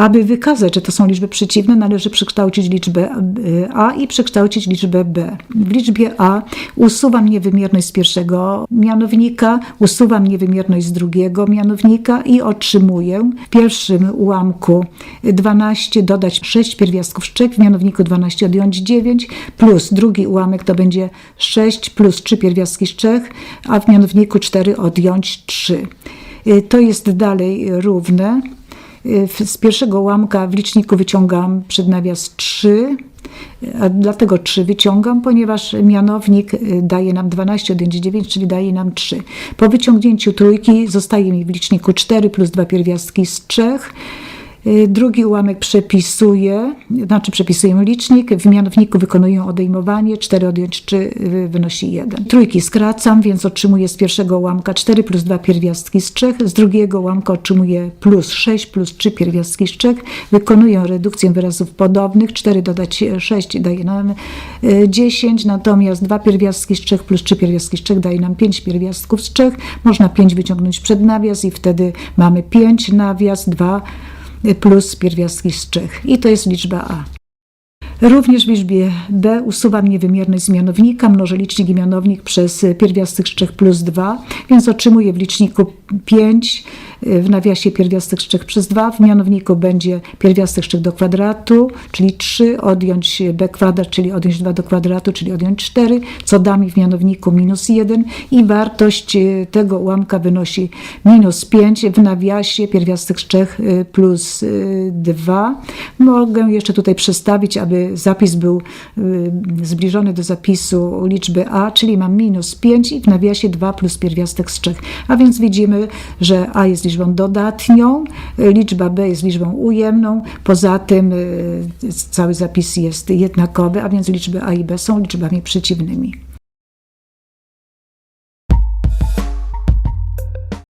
Aby wykazać, że to są liczby przeciwne, należy przekształcić liczbę a i przekształcić liczbę b. W liczbie a usuwam niewymierność z pierwszego mianownika, usuwam niewymierność z drugiego mianownika i otrzymuję w pierwszym ułamku 12 dodać 6 pierwiastków z 3, w mianowniku 12 odjąć 9, plus drugi ułamek to będzie 6 plus 3 pierwiastki z 3, a w mianowniku 4 odjąć 3. Y, To jest dalej równe. Y, Z pierwszego ułamka w liczniku wyciągam przed nawias 3, a dlatego 3 wyciągam, ponieważ mianownik y, daje nam 12 odjąć 9, czyli daje nam 3. Po wyciągnięciu trójki zostaje mi w liczniku 4 plus 2 pierwiastki z 3. Y, Drugi ułamek przepisuję, znaczy przepisuję licznik, w mianowniku wykonuję odejmowanie, 4 odjąć 3 y, wynosi 1. Trójki skracam, więc otrzymuję z pierwszego ułamka 4 plus 2 pierwiastki z 3, z drugiego ułamka otrzymuję plus 6 plus 3 pierwiastki z 3. Wykonuję redukcję wyrazów podobnych, 4 dodać 6 daje nam y, 10, natomiast 2 pierwiastki z 3 plus 3 pierwiastki z 3 daje nam 5 pierwiastków z 3. Można 5 wyciągnąć przed nawias i wtedy mamy 5 nawias, 2 plus pierwiastki z 3. I to jest liczba A. Również w liczbie b usuwam niewymierność z mianownika, mnożę licznik i mianownik przez pierwiastek z 3 plus 2, więc otrzymuję w liczniku 5, w nawiasie pierwiastek 3 przez 2, w mianowniku będzie pierwiastek 3 do kwadratu, czyli 3, odjąć b kwadrat, czyli odjąć 2 do kwadratu, czyli odjąć 4, co da mi w mianowniku minus 1 i wartość e, tego ułamka wynosi minus 5, w nawiasie pierwiastek 3 e, plus 2. Mogę jeszcze tutaj przestawić, aby zapis był y, zbliżony do zapisu liczby a, czyli mam minus 5 i w nawiasie 2 plus pierwiastek z 3. A więc widzimy, że a jest liczbą dodatnią, liczba b jest liczbą ujemną, poza tym y, cały zapis jest jednakowy, a więc liczby a i b są liczbami przeciwnymi.